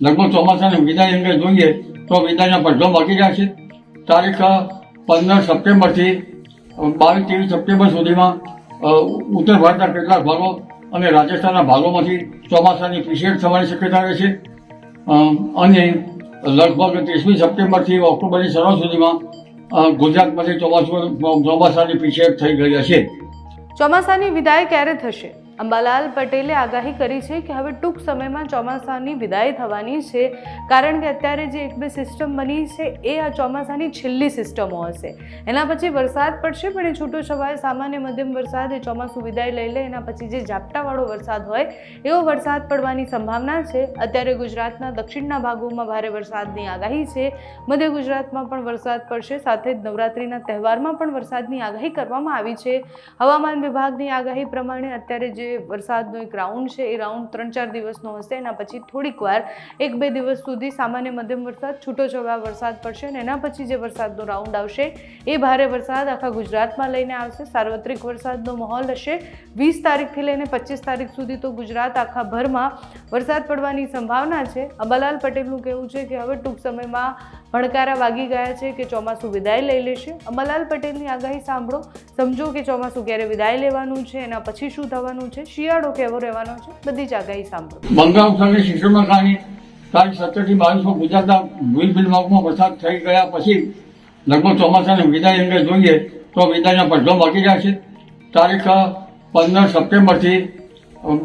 લગભગ ચોમાસાની વિદાય અંગે જોઈએ તો વિદાયના પડઘમ બાકી રહ્યા છે. તારીખ પંદર સપ્ટેમ્બરથી બાવીસ ત્રીસ સપ્ટેમ્બર સુધીમાં ઉત્તર ભારતના કેટલાક ભાગો અને રાજસ્થાનના ભાગોમાંથી ચોમાસાની પીછેડ થવાની શક્યતા રહે છે. અને લગભગ ત્રીસમી સપ્ટેમ્બરથી ઓક્ટોબરની શરૂઆત સુધીમાં ગુજરાતમાંથી ચોમાસું, ચોમાસાની પીછેડ થઈ ગઈ હશે. ચોમાસાની વિદાય ક્યારે થશે? અંબાલાલ પટેલે આગાહી કરી છે કે હવે ટૂંક સમયમાં ચોમાસાની વિદાય થવાની છે. કારણ કે અત્યારે જે એક બે સિસ્ટમ બની છે, એ આ ચોમાસાની છેલ્લી સિસ્ટમો હશે. એના પછી વરસાદ પડશે, પણ એ છૂટો છવાય. સામાન્ય મધ્યમ વરસાદ એ ચોમાસું વિદાય લઈ લે. એના પછી જે ઝાપટાવાળો વરસાદ હોય, એવો વરસાદ પડવાની સંભાવના છે. અત્યારે ગુજરાતના દક્ષિણના ભાગોમાં ભારે વરસાદની આગાહી છે. મધ્ય ગુજરાતમાં પણ વરસાદ પડશે. સાથે જ નવરાત્રિના તહેવારમાં પણ વરસાદની આગાહી કરવામાં આવી છે. હવામાન વિભાગની આગાહી પ્રમાણે અત્યારે જે વરસાદનો એક રાઉન્ડ છે, એ રાઉન્ડ ત્રણ ચાર દિવસનો હશે એના પછી થોડીક વાર, એક બે દિવસ સુધી સામાન્ય મધ્યમ વરસાદ, છૂટો છવાયા વરસાદ પડશે અને એના પછી જે વરસાદનો રાઉન્ડ આવશે, એ ભારે વરસાદ આખા ગુજરાતમાં લઈને આવશે. સાર્વત્રિક વરસાદનો માહોલ હશે. વીસ તારીખથી લઈને પચીસ તારીખ સુધી તો ગુજરાત આખા ભરમાં વરસાદ પડવાની સંભાવના છે. અંબાલાલ પટેલનું કહેવું છે કે હવે ટૂંક સમયમાં ભણકારા વાગી ગયા છે કે ચોમાસું વિદાય લઈ લેશે. અંબાલાલ પટેલની આગાહી સાંભળો. સમજો કે ચોમાસું ક્યારે વિદાય લેવાનું છે, એના પછી શું થવાનું છે શિયાળો કેવો રહેવાનો છે, બધી જ આગાહી સાંભળો. બંગાળ ઉપસાગરની સિસ્ટમના કારણે તારીખ સત્તરથી બાવીસમાં ગુજરાતના વિવિધ ભાગમાં વરસાદ થઈ ગયા પછી લગભગ ચોમાસાની વિદાય અંગે જોઈએ તો વિદાયના પડઘો વાગી રહ્યા છે. તારીખ પંદર સપ્ટેમ્બરથી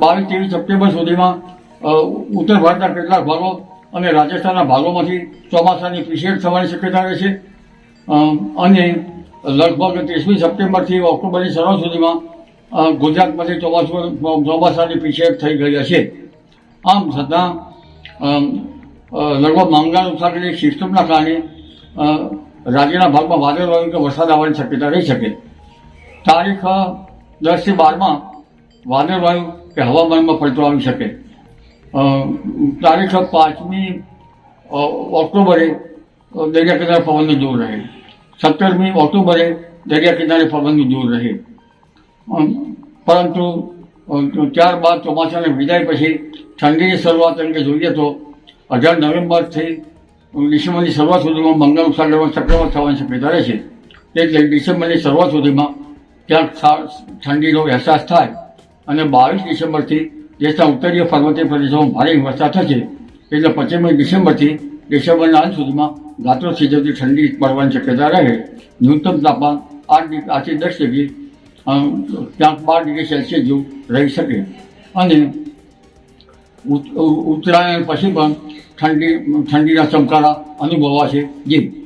બાવીસ ત્રેવીસ સપ્ટેમ્બર સુધીમાં ઉત્તર ભારતના કેટલાક ભાગો અને રાજસ્થાનના ભાગોમાંથી ચોમાસાની પીછેડ થવાની શક્યતા રહે છે. અને લગભગ ત્રીસમી સપ્ટેમ્બરથી ઓક્ટોબરની શરૂઆત સુધીમાં ગુજરાતમાંથી ચોમાસું ચોમાસાની પીછેક થઈ ગઈ છે. આમ છતાં લગભગ બંગાળ ઉપસાગરની સિસ્ટમના કારણે રાજ્યના ભાગમાં વાદળ વાયુ કે વરસાદ આવવાની શક્યતા રહી શકે. તારીખ દસથી બારમાં વાદળ વાયુ કે હવામાનમાં પલટો આવી શકે. તારીખ પાંચમી ઓક્ટોબરે દરિયા કિનારે પવનનું દૂર રહે. સત્તરમી ઓક્ટોબરે દરિયા કિનારે પવનનું દૂર રહે. પરંતુ ત્યારબાદ ચોમાસાની વિદાય પછી ઠંડીની શરૂઆત તરીકે જોઈએ તો અઢાર નવેમ્બરથી ડિસેમ્બરની શરૂઆત સુધીમાં બંગાળ ઉપસાગરમાં ચક્રવાત થવાની શક્યતા રહે છે. એટલે ડિસેમ્બરની શરૂઆત સુધીમાં ત્યાં ઠંડીનો અહેસાસ થાય અને બાવીસ ડિસેમ્બરથી દેશના ઉત્તરીય પર્વતીય પ્રદેશોમાં ભારે વરસાદ થશે. એટલે પચીસમી ડિસેમ્બરથી ડિસેમ્બરના અંત સુધીમાં ગાત્રો સિજવતી ઠંડી પડવાની શક્યતા રહે. ન્યૂનતમ તાપમાન આઠ આઠથી દસ ડિગ્રી ક્યાંક બાર ડિગ્રી સેલ્સિયસ જેવું રહી શકે. અને ઉત્તરાયણ પછી પણ ઠંડી, ઠંડીના ચમકારા અનુભવાશે. જી.